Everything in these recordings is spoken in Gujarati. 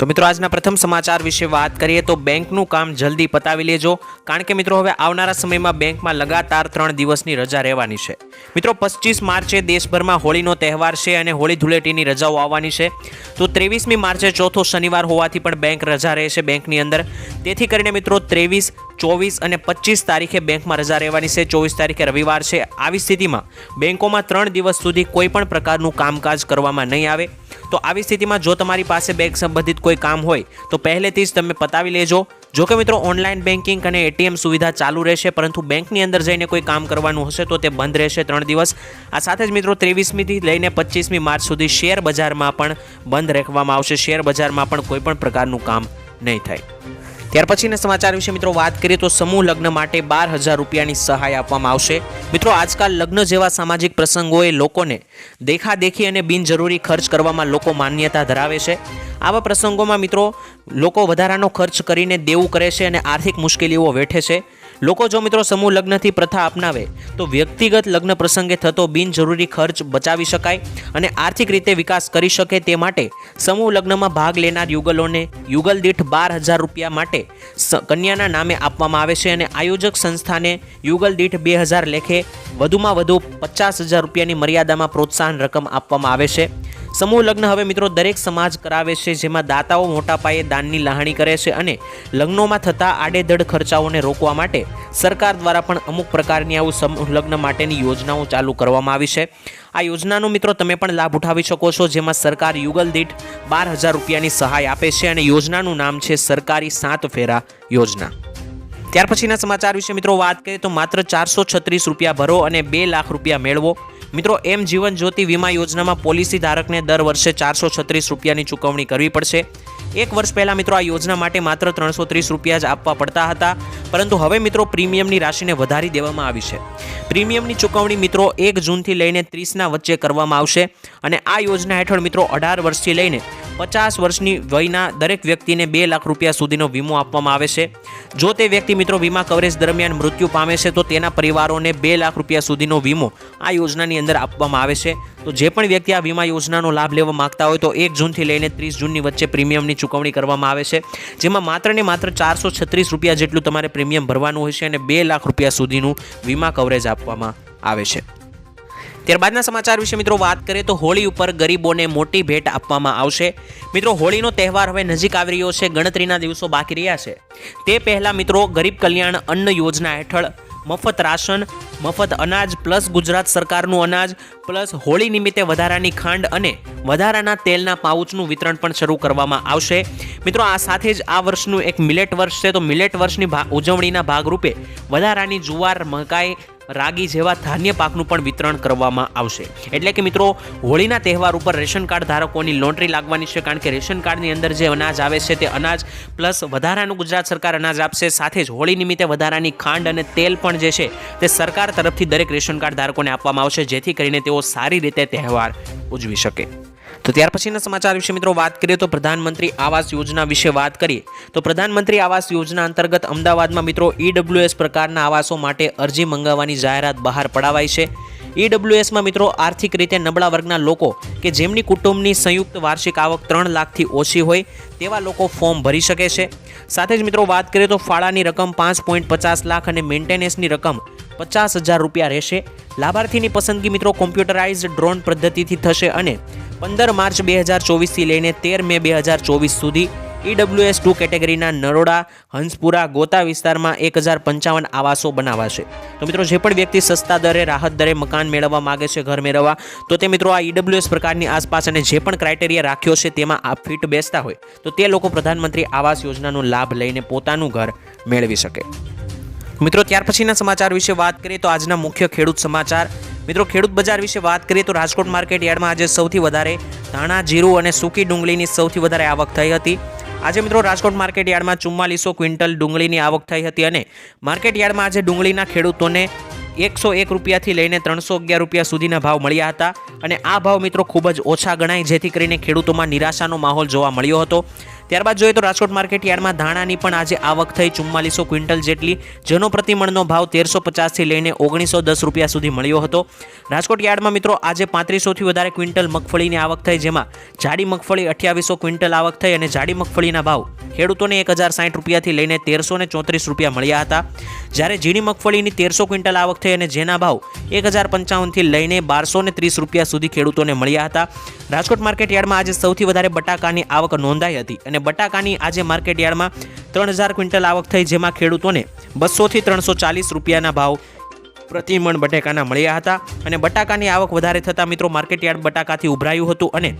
તો મિત્રો, આજના પ્રથમ સમાચાર વિશે વાત કરીએ તો બેંકનું કામ જલ્દી પતાવી લેજો, કારણ કે મિત્રો, હવે આવનારા સમયમાં બેંકમાં લગાતાર ત્રણ દિવસની રજા રહેવાની છે. મિત્રો પચીસ માર્ચે દેશભરમાં હોળીનો તહેવાર છે અને હોળી ધૂળેટીની રજાઓ આવવાની છે. તો ત્રેવીસમી માર્ચે ચોથો શનિવાર હોવાથી પણ બેંક રજા રહેશે બેંકની અંદર. તેથી કરીને મિત્રો, ત્રેવીસ ચોવીસ અને પચીસ તારીખે બેંકમાં રજા રહેવાની છે. ચોવીસ તારીખે રવિવાર છે. આવી સ્થિતિમાં બેંકોમાં ત્રણ દિવસ સુધી કોઈ પણ પ્રકારનું કામકાજ કરવામાં નહીં આવે. તો આવી સ્થિતિમાં જો તમારી પાસે બેંક સંબંધિત કોઈ કામ હોય, તો પહેલેથી જ તમે પતાવી લેજો. જો કે મિત્રો, ઓનલાઈન બેન્કિંગ અને એટીએમ સુવિધા ચાલુ રહેશે, પરંતુ બેંકની અંદર જઈને કોઈ કામ કરવાનું હશે, તો તે બંધ રહેશે ત્રણ દિવસ. આ સાથે જ મિત્રો, ત્રેવીસમીથી લઈને પચીસમી માર્ચ સુધી શેર બજારમાં પણ બંધ રાખવામાં આવશે. શેર બજારમાં પણ કોઈ પણ પ્રકારનું કામ નહીં થાય. ત્યાર પછીના સમાચાર વિશે મિત્રો વાત કરીએ તો સમૂહ લગ્ન માટે બાર હજાર રૂપિયાની સહાય આપવામાં આવશે. મિત્રો આજકાલ લગ્ન જેવા સામાજિક પ્રસંગોએ લોકોને દેખાદેખી અને બિનજરૂરી ખર્ચ કરવામાં લોકો માન્યતા ધરાવે છે. આવા પ્રસંગોમાં મિત્રો લોકો વધારાનો ખર્ચ કરીને દેવું કરે છે અને આર્થિક મુશ્કેલીઓ વેઠે છે. લોકો જો મિત્રો સમૂહ લગ્નથી પ્રથા અપનાવે, તો વ્યક્તિગત લગ્ન પ્રસંગે થતો બિનજરૂરી ખર્ચ બચાવી શકાય અને આર્થિક રીતે વિકાસ કરી શકે તે માટે સમૂહ લગ્નમાં ભાગ લેનાર યુગલોને યુગલ દીઠ બાર હજાર રૂપિયા માટે કન્યાના નામે આપવામાં આવે છે અને આયોજક સંસ્થાને યુગલ દીઠ બે હજાર લેખે વધુમાં વધુ પચાસ હજાર રૂપિયાની મર્યાદામાં પ્રોત્સાહન રકમ આપવામાં આવે છે. સમૂહ લગ્ન હવે મિત્રો દરેક સમાજ કરાવે છે, જેમાં દાતાઓ મોટા પાયે દાનની લાહણી કરે છે અને લગ્નોમાં થતા આડેધડ ખર્ચાઓને રોકવા માટે સરકાર દ્વારા પણ અમુક પ્રકારની આવું સમૂહ લગ્ન માટેની યોજનાઓ ચાલુ કરવામાં આવી છે. આ યોજનાનો મિત્રો તમે પણ લાભ ઉઠાવી શકો છો, જેમાં સરકાર યુગલ દીઠ બાર હજાર રૂપિયાની સહાય આપે છે અને યોજનાનું નામ છે સરકારી સાત ફેરા યોજના. ત્યાર પછીના સમાચાર વિશે મિત્રો વાત કરીએ તો માત્ર ચારસો છત્રીસ રૂપિયા ભરો અને બે લાખ રૂપિયા મેળવો. મિત્રો, એમ જીવન જ્યોતિ વીમા યોજનામાં પોલિસી ધારકને દર વર્ષે ચારસો છત્રીસ રૂપિયાની ચૂકવણી કરવી પડશે. એક વર્ષ પહેલાં મિત્રો આ યોજના માટે માત્ર ત્રણસો ત્રીસ રૂપિયા જ આપવા પડતા હતા. પરંતુ હવે મિત્રો પ્રીમિયમની રાશિને વધારી દેવામાં આવી છે. પ્રીમિયમની ચૂકવણી મિત્રો એક જૂનથી લઈને ત્રીસના વચ્ચે કરવામાં આવશે. અને આ યોજના હેઠળ મિત્રો અઢાર વર્ષથી લઈને પચાસ વર્ષની વયના દરેક વ્યક્તિને બે લાખ રૂપિયા સુધીનો વીમો આપવામાં આવે છે. જો તે વ્યક્તિ મિત્રો વીમા કવરેજ દરમિયાન મૃત્યુ પામે છે, તો તેના પરિવારોને બે લાખ રૂપિયા સુધીનો વીમો આ યોજનાની અંદર આપવામાં આવે છે. તો જે પણ વ્યક્તિ આ વીમા યોજનાનો લાભ લેવા માંગતા હોય, તો એક જૂનથી લઈને ત્રીસ જૂનની વચ્ચે પ્રીમિયમની ચૂકવણી કરવામાં આવે છે. જેમાં માત્ર ને માત્ર ચારસો છત્રીસ રૂપિયા જેટલું તમારે પ્રીમિયમ ભરવાનું હોય છે અને બે લાખ રૂપિયા સુધીનું વીમા કવરેજ આપવામાં આવે છે. ત્યારબાદના સમાચાર વિશે મિત્રો વાત કરીએ તો હોળી ઉપર ગરીબોને મોટી ભેટ આપવામાં આવશે. મિત્રો, હોળીનો તહેવાર હવે નજીક આવી રહ્યો છે, ગણતરીના દિવસો બાકી રહ્યા છે. તે પહેલાં મિત્રો, ગરીબ કલ્યાણ અન્ન યોજના હેઠળ મફત રાશન, મફત અનાજ પ્લસ ગુજરાત સરકારનું અનાજ પ્લસ હોળી નિમિત્તે વધારાની ખાંડ અને વધારાના તેલના પાઉચનું વિતરણ પણ શરૂ કરવામાં આવશે. મિત્રો, આ સાથે જ આ વર્ષનું એક મિલેટ વર્ષ છે. તો મિલેટ વર્ષની ઉજવણીના ભાગરૂપે વધારાની જુવાર, મકાઈ રાગી જેવા ધાન્ય પાકનું પણ વિતરણ કરવામાં આવશે. એટલે કે મિત્રો, હોળીના તહેવાર ઉપર રેશન કાર્ડ ધારકોની લોન્ટરી લાગવાની છે કારણ કે રેશન કાર્ડની અંદર જે અનાજ આવે છે તે અનાજ પ્લસ વધારાનું ગુજરાત સરકાર અનાજ આપશે. સાથે જ હોળી નિમિત્તે વધારાની ખાંડ અને તેલ પણ જે છે તે સરકાર તરફથી દરેક રેશન કાર્ડ ધારકોને આપવામાં આવશે, જેથી કરીને તેઓ સારી રીતે તહેવાર ઉજવી શકે. તો ત્યાર પછીના સમાચાર વિશે મિત્રો વાત કરીએ તો પ્રધાનમંત્રી આવાસ યોજના વિશે વાત કરીએ તો પ્રધાનમંત્રી આવાસ યોજના અંતર્ગત અમદાવાદમાં મિત્રો ઈડબ્લ્યુએસ પ્રકારના આવાસો માટે અરજી મંગાવવાની જાહેરાત બહાર પડાવાઈ છે. ઈડબ્લ્યુએસમાં મિત્રો આર્થિક રીતે નબળા વર્ગના લોકો કે જેમની કુટુંબની સંયુક્ત વાર્ષિક આવક ત્રણ લાખથી ઓછી હોય તેવા લોકો ફોર્મ ભરી શકે છે. સાથે જ મિત્રો વાત કરીએ તો ફાળાની રકમ પાંચ પોઈન્ટ પચાસ લાખ અને મેન્ટેનન્સની રકમ પચાસ હજાર રૂપિયા રહેશે. લાભાર્થીની પસંદગી મિત્રો કોમ્પ્યુટરાઇઝ્ડ ડ્રોન પદ્ધતિથી થશે અને પંદર માર્ચ બે હજાર ચોવીસથી લઈને તેર મે બે હજાર ચોવીસ સુધી ઈડબ્લ્યુએસ ટુ કેટેગરીના નરોડા, હંસપુરા, ગોતા વિસ્તારમાં એક હજાર પંચાવન આવાસો બનાવાશે. તો મિત્રો, જે પણ વ્યક્તિ સસ્તા દરે, રાહત દરે મકાન મેળવવા માગે છે, ઘર મેળવવા, તો તે મિત્રો આ ઈડબ્લ્યુએસ પ્રકારની આસપાસ અને જે પણ ક્રાઇટેરિયા રાખ્યો છે, તેમાં આ ફિટ બેસતા હોય, તો તે લોકો પ્રધાનમંત્રી આવાસ યોજનાનો લાભ લઈને પોતાનું ઘર મેળવી શકે. મિત્રો, ત્યાર પછીના સમાચાર વિશે વાત કરીએ તો આજના મુખ્ય ખેડૂત સમાચાર. મિત્રો, ખેડૂત બજાર વિશે વાત કરીએ તો રાજકોટ માર્કેટ યાર્ડમાં આજે સૌથી વધારે ધાણા, જીરું અને સૂકી ડુંગળીની સૌથી વધારે આવક થઈ હતી. આજે મિત્રો, રાજકોટ માર્કેટ યાર્ડમાં ચુમ્માલીસો ક્વિન્ટલ ડુંગળીની આવક થઈ હતી અને માર્કેટ યાર્ડમાં આજે ડુંગળીના ખેડૂતોને એકસો એક રૂપિયાથી લઈને ત્રણસો અગિયાર રૂપિયા સુધીના ભાવ મળ્યા હતા. અને આ ભાવ મિત્રો ખૂબ જ ઓછા ગણાય, જેથી કરીને ખેડૂતોમાં નિરાશાનો માહોલ જોવા મળ્યો હતો. ત્યારબાદ જોઈએ તો રાજકોટ માર્કેટ યાર્ડમાં ધાણાની પણ આજે આવક થઈ ચુમ્માલીસો ક્વિન્ટલ જેટલી. જેનો પ્રતિમણનો ભાવ તેરસો પચાસથી લઈને ઓગણીસો દસ રૂપિયા સુધી મળ્યો હતો. રાજકોટ યાર્ડમાં મિત્રો આજે પાંત્રીસોથી વધારે ક્વિન્ટલ મગફળીની આવક થઈ, જેમાં જાડી મગફળી અઠ્યાવીસો ક્વિન્ટલ આવક થઈ અને જાડી મગફળીના ભાવ ખેડૂતોને એક હજાર સાઠ રૂપિયાથી લઈને તેરસો ને ચોત્રીસ રૂપિયા મળ્યા હતા. જ્યારે ઝીણી મગફળીની તેરસો ક્વિન્ટલ આવક થઈ અને જેના ભાવ એક હજાર પંચાવનથી લઈને બારસો ને ત્રીસ રૂપિયા સુધી ખેડૂતોને મળ્યા હતા. રાજકોટ માર્કેટ યાર્ડમાં આજે સૌથી વધારે બટાકાની આવક નોંધાઈ હતી અને બટાકાની આજે માર્કેટ યાર્ડમાં ત્રણ હજાર ક્વિન્ટલ આવક થઈ, જેમાં ખેડૂતોને બસોથી ત્રણસો ચાલીસ રૂપિયાના ભાવ પ્રતિમણ બટાકાના મળ્યા હતા. અને બટાકાની આવક વધારે થતાં મિત્રો માર્કેટયાર્ડ બટાકાથી ઉભરાયું હતું અને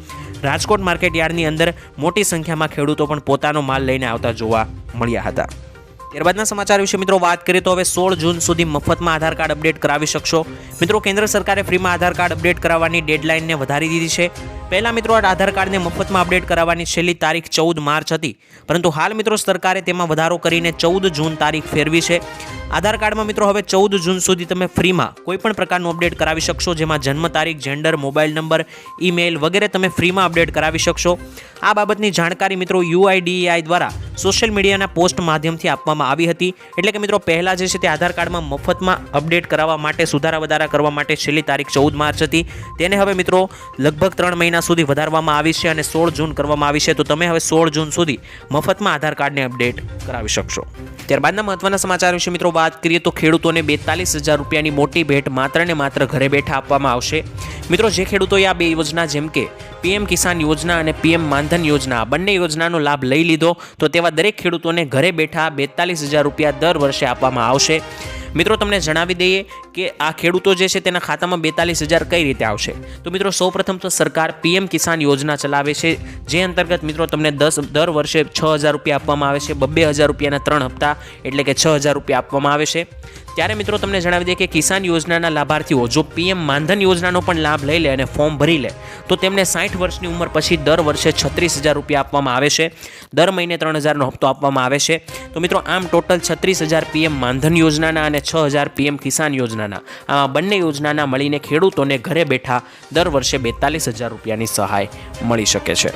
રાજકોટ માર્કેટ યાર્ડની અંદર મોટી સંખ્યામાં ખેડૂતો પણ પોતાનો માલ લઈને આવતા જોવા મળ્યા હતા. ત્યારબાદના સમાચાર વિશે મિત્રો વાત કરીએ તો હવે સોળ જૂન સુધી મફતમાં આધાર કાર્ડ અપડેટ કરાવી શકશો. મિત્રો, કેન્દ્ર સરકારે ફ્રીમાં આધાર કાર્ડ અપડેટ કરાવવાની ડેડલાઇનને વધારી દીધી છે. પહેલાં મિત્રો આધાર કાર્ડને મફતમાં અપડેટ કરાવવાની છેલ્લી તારીખ ચૌદ માર્ચ હતી. પરંતુ હાલ મિત્રો, સરકારે તેમાં વધારો કરીને ચૌદ જૂન તારીખ ફેરવી છે. આધાર કાર્ડમાં મિત્રો, હવે ચૌદ જૂન સુધી તમે ફ્રીમાં કોઈ પણ પ્રકારનું અપડેટ કરાવી શકશો, જેમાં જન્મ તારીખ, જેન્ડર, મોબાઈલ નંબર, ઈમેલ વગેરે તમે ફ્રીમાં અપડેટ કરાવી શકશો. આ બાબતની જાણકારી મિત્રો યુઆઈડીએઆઈ દ્વારા સોશિયલ મીડિયાના પોસ્ટ માધ્યમથી આપવામાં આવી હતી. એટલે કે મિત્રો, પહેલાં જે છે તે આધાર કાર્ડમાં મફતમાં અપડેટ કરાવવા માટે, સુધારા વધારા કરવા માટે છેલ્લી તારીખ ચૌદ માર્ચ હતી. તેને હવે મિત્રો, લગભગ ત્રણ મહિના સુધી વધારવામાં આવી છે અને સોળ જૂન કરવામાં આવી છે. તો તમે હવે સોળ જૂન સુધી મફતમાં આધાર કાર્ડને અપડેટ કરાવી શકશો. ત્યારબાદના મહત્વના સમાચાર વિશે મિત્રો વાત કરીએ તો ખેડૂતોને બેતાલીસ હજાર રૂપિયાની મોટી ભેટ માત્ર ને માત્ર ઘરે બેઠા આપવામાં આવશે. મિત્રો, જે ખેડૂતોએ આ બે યોજના જેમ કે પીએમ કિસાન યોજના અને પીએમ માનધન યોજના બંને યોજનાનો લાભ લઈ લીધો, તો તેવા દરેક ખેડૂતોને ઘરે બેઠા બેતાલીસ હજાર રૂપિયા દર વર્ષે આપવામાં આવશે. મિત્રો, તમને જણાવી દઈએ કે આ ખેડૂતો જે છે તેના ખાતામાં બેતાલીસ હજાર કઈ રીતે આવશે? તો મિત્રો, સૌપ્રથમ તો સરકાર પીએમ કિસાન યોજના ચલાવે છે, જે અંતર્ગત મિત્રો તમને દસ, દર વર્ષે છ હજાર રૂપિયા આપવામાં આવે છે, બબ્બે હજાર રૂપિયાના ત્રણ હપ્તા એટલે કે છ હજાર રૂપિયા આપવામાં આવે છે. ત્યારે મિત્રો તમને જણાવી દઈએ કે કિસાન યોજનાના લાભાર્થીઓ જો પીએમ માનધન યોજનાનો પણ લાભ લઈ લે અને ફોર્મ ભરી લે, તો તેમને સાઠ વર્ષની ઉંમર પછી દર વર્ષે છત્રીસ હજાર રૂપિયા આપવામાં આવે છે. દર મહિને ત્રણ હજારનો હપ્તો આપવામાં આવે છે. તો મિત્રો, આમ ટોટલ છત્રીસ હજાર પીએમ માનધન યોજનાના અને છ હજાર પીએમ કિસાન યોજનાના. આ બંને યોજનાના મળીને ખેડૂતોને ઘરે બેઠા દર વર્ષે બેતાલીસ હજાર રૂપિયાની સહાય મળી શકે છે.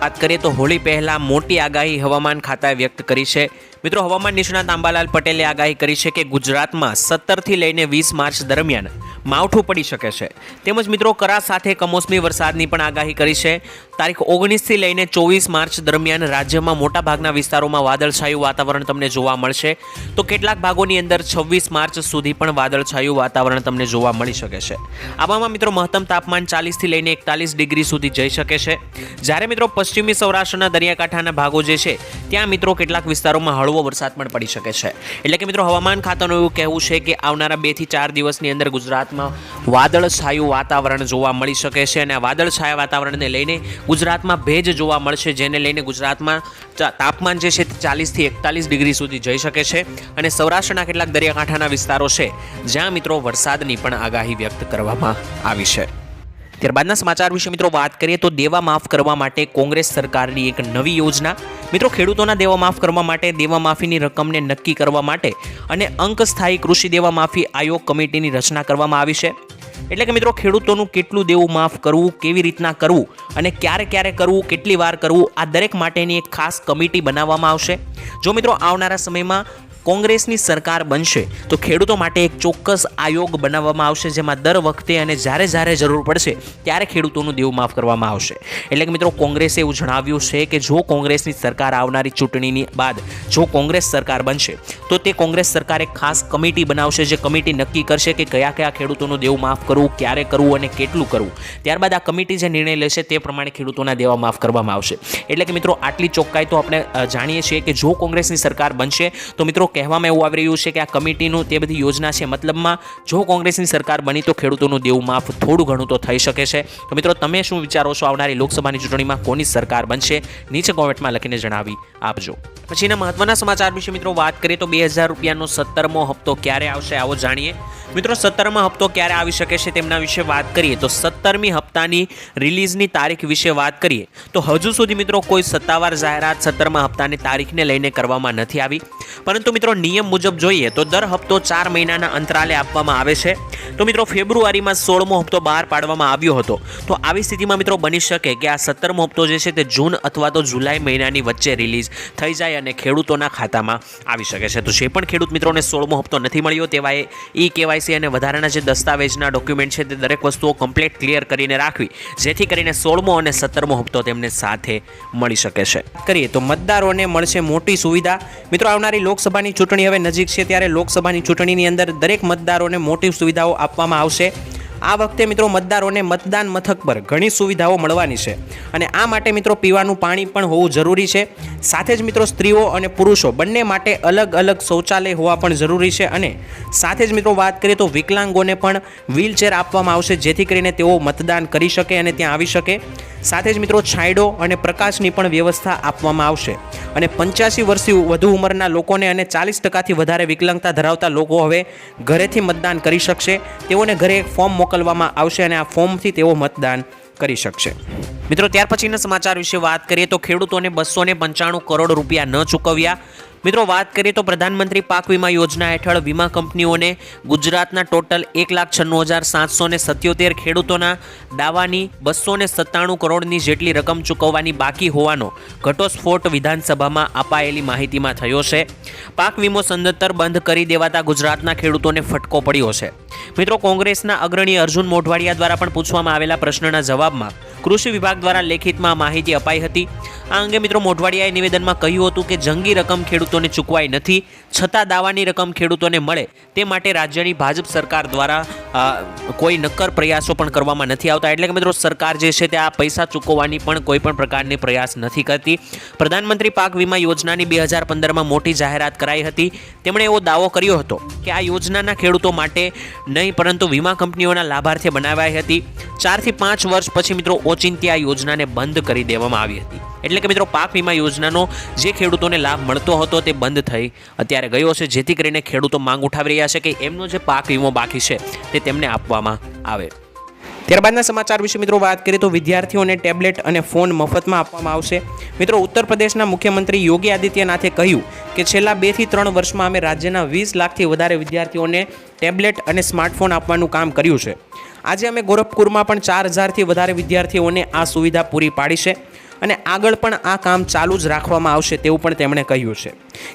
વાત કરીએ તો હોળી પહેલાં મોટી આગાહી હવામાન ખાતાએ વ્યક્ત કરી છે. મિત્રો હવામાન નિષ્ણાત આંબાલાલ પટેલે આગાહી કરી છે કે ગુજરાતમાં સત્તરથી લઈને વીસ માર્ચ દરમિયાન માવઠું પડી શકે છે. તેમજ મિત્રો કરા સાથે કમોસમી વરસાદની પણ આગાહી કરી છે. તારીખ ઓગણીસથી લઈને ચોવીસ માર્ચ દરમિયાન રાજ્યમાં મોટાભાગના વિસ્તારોમાં વાદળછાયું વાતાવરણ તમને જોવા મળશે. તો કેટલાક ભાગોની અંદર છવ્વીસ માર્ચ સુધી પણ વાદળછાયું વાતાવરણ તમને જોવા મળી શકે છે. આવામાં મિત્રો મહત્તમ તાપમાન ચાલીસથી લઈને એકતાલીસ ડિગ્રી સુધી જઈ શકે છે. જ્યારે મિત્રો પશ્ચિમી સૌરાષ્ટ્રના દરિયાકાંઠાના ભાગો જે છે ત્યાં મિત્રો કેટલાક વિસ્તારોમાં હળવો વરસાદ પણ પડી શકે છે? એટલે કે મિત્રો, હવામાન ખાતાનું એવું કહેવું છે કે આવનારા બેથી ચાર દિવસની અંદર ગુજરાતમાં વાદળછાયું વાતાવરણ જોવા મળી શકે છે અને આ વાદળછાયા વાતાવરણને લઈને ગુજરાતમાં ભેજ જોવા મળશે, જેને લઈને ગુજરાતમાં તાપમાન જે છે તે ચાલીસથી એકતાલીસ ડિગ્રી સુધી જઈ શકે છે અને સૌરાષ્ટ્રના કેટલાક દરિયાકાંઠાના વિસ્તારો છે જ્યાં મિત્રો વરસાદની પણ આગાહી વ્યક્ત કરવામાં આવી છે. ત્યારબાદના સમાચાર વિશે મિત્રો વાત કરીએ તો દેવા માફ કરવા માટે કોંગ્રેસ સરકારની એક નવી યોજના મિત્રો, ખેડૂતોના દેવા માફ કરવા માટે, દેવા માફીની રકમને નક્કી કરવા માટે અને અંક સ્થાયી કૃષિ દેવા માફી આયોગ કમિટીની રચના કરવામાં આવી છે. એટલે કે મિત્રો, ખેડૂતોનું કેટલું દેવું માફ કરવું, કેવી રીતના કરવું અને ક્યારે ક્યારે કરવું, કેટલી વાર કરવું, આ દરેક માટેની એક ખાસ કમિટી બનાવવામાં આવશે. જો મિત્રો, આવનારા સમયમાં કોંગ્રેસની સરકાર બનશે, તો ખેડૂતો માટે એક ચોક્કસ આયોગ બનાવવામાં આવશે, જેમાં દર વખતે અને જ્યારે જ્યારે જરૂર પડશે, ત્યારે ખેડૂતોનું દેવું માફ કરવામાં આવશે. એટલે કે મિત્રો, કોંગ્રેસે એવું જણાવ્યું છે કે જો કોંગ્રેસની સરકાર આવનારી ચૂંટણીની બાદ જો કોંગ્રેસ સરકાર બનશે, તો તે કોંગ્રેસ સરકાર એક ખાસ કમિટી બનાવશે, જે કમિટી નક્કી કરશે કે કયા કયા ખેડૂતોનું દેવું માફ કરવું, ક્યારે કરવું અને કેટલું કરવું. ત્યારબાદ આ કમિટી જે નિર્ણય લેશે તે પ્રમાણે ખેડૂતોના દેવા માફ કરવામાં આવશે. એટલે કે મિત્રો, આટલી ચોખ્ખાઈ તો આપણે જાણીએ છીએ કે જો કોંગ્રેસની સરકાર બનશે, તો મિત્રો કહેવામાં એવું આવી રહ્યું છે કે આ કમિટીનું તે બધી યોજના છે. મતલબમાં જો કોંગ્રેસની સરકાર બની તો ખેડૂતોનું દેવું માફ થોડું ઘણું તો થઈ શકે છે. તો મિત્રો, તમે શું વિચારો છો આવનારી લોકસભાની ચૂંટણીમાં કોની સરકાર બનશે? નીચે કોમેન્ટમાં લખીને જણાવી આપજો. પછીના મહત્વના સમાચાર વિશે મિત્રો વાત કરીએ તો બે હજાર રૂપિયાનો સત્તરમો હપ્તો ક્યારે આવશે આવો જાણીએ. મિત્રો, સત્તરમો હપ્તો ક્યારે આવી શકે છે તેમના વિશે વાત કરીએ તો સત્તરમી હપ્તાની રિલીઝની તારીખ વિશે વાત કરીએ તો હજુ સુધી મિત્રો કોઈ સત્તાવાર જાહેરાત સત્તરમા હપ્તાની તારીખને લઈને કરવામાં નથી આવી. પરંતુ મિત્રો મિત્રો, નિયમ મુજબ જોઈએ તો દર હપ્તો ચાર મહિનાના અંતરાલે આપવામાં આવે છે. તો મિત્રો, ફેબ્રુઆરીમાં સોળમો હપ્તો બહાર પાડવામાં આવ્યો હતો. તો આવી સ્થિતિમાં મિત્રો બની શકે કે આ સત્તરમો હપ્તો જે છે તે જૂન અથવા તો જુલાઈ મહિનાની વચ્ચે રિલીઝ થઈ જાય અને ખેડૂતોના ખાતામાં આવી શકે છે. તો જે પણ ખેડૂત મિત્રોને સોળમો હપ્તો નથી મળ્યો તેવાએ ઈ કેવાયસી અને વધારાના જે દસ્તાવેજના ડોક્યુમેન્ટ છે તે દરેક વસ્તુઓ કમ્પ્લીટ ક્લિયર કરીને રાખવી, જેથી કરીને સોળમો અને સત્તરમો હપ્તો તેમને સાથે મળી શકે છે. કરીએ તો મતદારોને મળશે મોટી સુવિધા. મિત્રો, આવનારી લોકસભાની ચૂંટણી હવે નજીક છે ત્યારે લોકસભાની ચૂંટણીની અંદર દરેક મતદારોને મોટી સુવિધાઓ આપવામાં આવશે. આ વખતે મિત્રો મતદારોને મતદાન મથક પર ઘણી સુવિધાઓ મળવાની છે અને આ માટે મિત્રો પીવાનું પાણી પણ હોવું જરૂરી છે. સાથે જ મિત્રો સ્ત્રીઓ અને પુરુષો બંને માટે અલગ અલગ શૌચાલય હોવા પણ જરૂરી છે અને સાથે જ મિત્રો વાત કરીએ તો વિકલાંગોને પણ વ્હીલચેર આપવામાં આવશે જેથી કરીને તેઓ મતદાન કરી શકે અને ત્યાં આવી શકે. સાથે જ મિત્રો છાંયડો અને પ્રકાશની પણ વ્યવસ્થા આપવામાં આવશે અને પંચ્યાસી વર્ષથી વધુ ઉંમરના લોકોને અને ચાલીસ ટકાથી વધારે વિકલાંગતા ધરાવતા લોકો હવે ઘરેથી મતદાન કરી શકશે. તેઓને ઘરે એક ફોર્મ મોકલવામાં આવશે અને આ ફોર્મથી તેઓ મતદાન કરી શકશે. મિત્રો, ત્યાર પછીના સમાચાર વિશે વાત કરીએ તો ખેડૂતોને બસો પંચાણું કરોડ રૂપિયા ન ચૂકવ્યા. મિત્રો, વાત કરીએ તો પ્રધાનમંત્રી પાક વીમા યોજના હેઠળ વીમા કંપનીઓને ગુજરાતના ટોટલ એક લાખ છન્નું હજાર સાતસો ને સત્યોતેર ખેડૂતોના દાવાની બસો ને સત્તાણું કરોડની જેટલી રકમ ચૂકવવાની બાકી હોવાનો ઘટોસ્ફોટ વિધાનસભામાં અપાયેલી માહિતીમાં થયો છે. પાક વીમો સંદતર બંધ કરી દેવાતા ગુજરાતના ખેડૂતોને ફટકો પડ્યો છે. મિત્રો, કોંગ્રેસના અગ્રણી અર્જુન મોઢવાડિયા દ્વારા પણ પૂછવામાં આવેલા પ્રશ્નના જવાબમાં કૃષિ વિભાગ દ્વારા લેખિતમાં માહિતી અપાઈ હતી. આ અંગે મિત્રો, મોઢવાડિયાએ નિવેદનમાં કહ્યું હતું કે જંગી રકમ ખેડૂતોને ચૂકવાઈ નથી. છતાં દાવાની રકમ ખેડૂતોને મળે. તે માટે રાજ્યની ભાજપ સરકાર દ્વારા કોઈ નક્કર પ્રયાસો પણ કરવામાં નથી આવતા. એટલે કે મિત્રો, સરકાર જે છે તે આ પૈસા ચૂકવવાની પણ કોઈ પણ પ્રકારની પ્રયાસ નથી કરતી. પ્રધાનમંત્રી પાક વીમા યોજનાની બે હજાર પંદરમાં મોટી જાહેરાત કરાઈ હતી. તેમણે એવો દાવો કર્યો હતો કે આ યોજનાના ખેડૂતો માટે નહીં, પરંતુ વીમા કંપનીઓના લાભાર્થે બનાવાઈ હતી. ચારથી પાંચ વર્ષ પછી મિત્રો, ઓચિંતી આ યોજનાને બંધ કરી દેવામાં આવી હતી. એટલે કે મિત્રો, પાક વીમા યોજનાનો જે ખેડૂતોને લાભ મળતો હતો તે બંધ થઈ. અત્યારે ગયો છે જેથી કરીને ખેડૂતો માંગ ઉઠાવી રહ્યા છે કે એમનો જે પાક વીમો બાકી છે તે તેમને આપવામાં આવે. ત્યારબાદના સમાચાર વિશે મિત્રો વાત કરીએ તો વિદ્યાર્થીઓને ટેબ્લેટ અને ફોન મફતમાં આપવામાં આવશે. મિત્રો, ઉત્તર પ્રદેશના મુખ્યમંત્રી યોગી આદિત્યનાથે કહ્યું કે છેલ્લા બેથી ત્રણ વર્ષમાં અમે રાજ્યના વીસ લાખથી વધારે વિદ્યાર્થીઓને ટેબ્લેટ અને સ્માર્ટફોન આપવાનું કામ કર્યું છે. આજે અમે ગોરખપુરમાં પણ ચાર હજારથી વધારે વિદ્યાર્થીઓને આ સુવિધા પૂરી પાડી છે. અને આગળ પણ આ કામ ચાલુ જ રાખવામાં આવશે તેવું પણ તેમણે કહ્યું છે.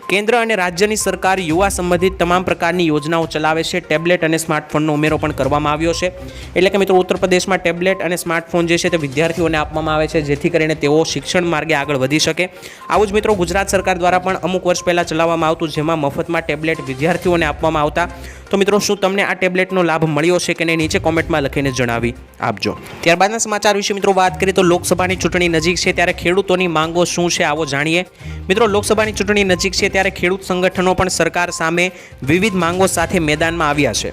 કેન્દ્ર અને રાજ્યની સરકાર યુવા સંબંધિત તમામ પ્રકારની યોજનાઓ ચલાવે છે. ટેબ્લેટ અને સ્માર્ટફોનનો ઉમેરો પણ કરવામાં આવ્યો છે. એટલે કે મિત્રો, ઉત્તર પ્રદેશમાં ટેબ્લેટ અને સ્માર્ટફોન જે છે તે વિદ્યાર્થીઓને આપવામાં આવે છે, જેથી કરીને તેઓ શિક્ષણ માર્ગે આગળ વધી શકે. આવું જ મિત્રો, ગુજરાત સરકાર દ્વારા પણ અમુક વર્ષ પહેલાં ચલાવવામાં આવતું, જેમાં મફતમાં ટેબ્લેટ વિદ્યાર્થીઓને આપવામાં આવતા. તો મિત્રો, શું તમને આ ટેબ્લેટનો લાભ મળ્યો છે કે નહીં? નીચે કોમેન્ટમાં લખીને જણાવી આપજો. ત્યારબાદના સમાચાર વિશે મિત્રો વાત કરીએ તો લોકસભાની ચૂંટણી નજીક છે. ત્યારે ખેડૂતોની માંગો શું છે, આવો જાણીએ. મિત્રો, લોકસભાની ચૂંટણી નજીક છે ત્યારે ખેડૂત સંગઠનો પણ સરકાર સામે વિવિધ માંગો સાથે મેદાનમાં આવ્યા છે.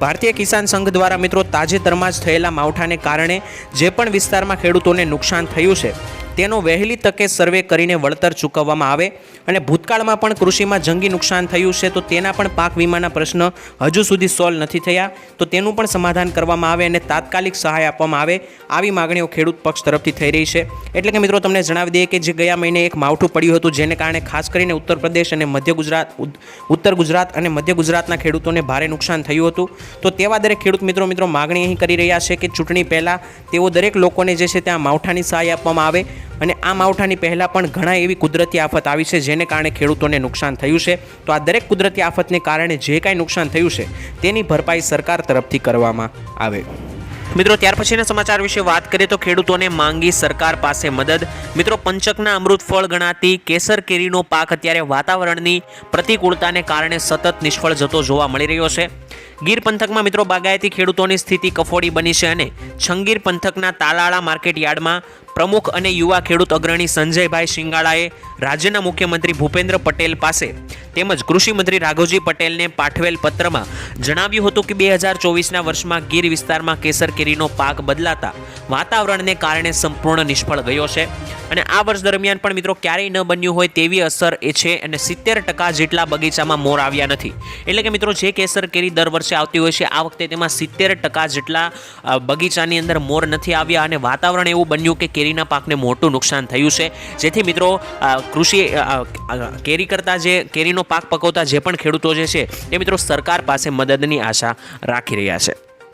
ભારતીય કિસાન સંઘ દ્વારા મિત્રો તાજેતરમાં જ થયેલા માવઠાને કારણે જે પણ વિસ્તારમાં ખેડૂતોને નુકસાન થયું છે તેનો વહેલી તકે સર્વે કરીને વળતર ચૂકવવામાં આવે અને ભૂતકાળમાં પણ કૃષિમાં જંગી નુકસાન થયું છે, તો તેના પણ પાક વીમાના પ્રશ્ન હજુ સુધી સોલ્વ નથી થયા. તો તેનું પણ સમાધાન કરવામાં આવે અને તાત્કાલિક સહાય આપવામાં આવે આવી માગણીઓ ખેડૂત પક્ષ તરફથી થઈ રહી છે. એટલે કે મિત્રો, તમને જણાવી દઈએ કે જે ગયા મહિને એક માવઠું પડ્યું હતું, જેને કારણે ખાસ કરીને ઉત્તર પ્રદેશ અને મધ્ય ગુજરાત ઉત્તર ગુજરાત અને મધ્ય ગુજરાતના ખેડૂતોને ભારે નુકસાન થયું હતું. તો તેવા દરેક ખેડૂત મિત્રો મિત્રો માગણી અહીં કરી રહ્યા છે કે ચૂંટણી પહેલાં તેઓ દરેક લોકોને જે છે ત્યાં માવઠાની સહાય આપવામાં આવે. અને આ માવઠાની પહેલાં પણ ઘણા એવી કુદરતી આફત આવી છે જેને કારણે ખેડૂતોને નુકસાન થયું છે. તો આ દરેક કુદરતી આફતને કારણે જે કાંઈ નુકસાન થયું છે, તેની ભરપાઈ સરકાર તરફથી કરવામાં આવે. મિત્રો, ત્યાર પછીના સમાચાર વિશે વાત કરીએ તો ખેડૂતોને માંગી સરકાર પાસે મદદ. મિત્રો, પંચકના અમૃત ફળ ગણાતી કેસર કેરીનો પાક અત્યારે વાતાવરણની પ્રતિકૂળતાને કારણે સતત નિષ્ફળ જતો જોવા મળી રહ્યો છે. ગીર પંથકમાં મિત્રો બાગાયતી ખેડૂતોની સ્થિતિ કફોડી બની છે અને છંગીર પંથકના તાલાળા માર્કેટ યાર્ડમાં પ્રમુખ અને યુવા ખેડૂત અગ્રણી સંજયભાઈ શિંગાળાએ રાજ્યના મુખ્યમંત્રી ભૂપેન્દ્ર પટેલ પાસે તેમજ કૃષિમંત્રી રાઘવજી પટેલને પાઠવેલ પત્રમાં જણાવ્યું હતું કે બે હજાર ચોવીસના વર્ષમાં ગીર વિસ્તારમાં કેસર કેરીનો પાક બદલાતા વાતાવરણને કારણે સંપૂર્ણ નિષ્ફળ ગયો છે. અને આ વર્ષ દરમિયાન પણ મિત્રો ક્યારેય ન બન્યું હોય તેવી અસર એ છે અને સિત્તેર ટકા જેટલા બગીચામાં મોર આવ્યા નથી. એટલે કે મિત્રો, જે કેસર કેરી દર વર્ષે આવતી હોય છે. આ વખતે તેમાં સિત્તેર ટકા જેટલા બગીચાની અંદર મોર નથી આવ્યા અને વાતાવરણ એવું બન્યું કે કેરીના પાકને મોટું નુકસાન થયું છે. જેથી મિત્રો કૃષિ કેરી કરતાં જે, કેરીનો પાક પકવતા જે પણ ખેડૂતો જે છે, એ મિત્રો સરકાર પાસે મદદની આશા રાખી રહ્યા છે.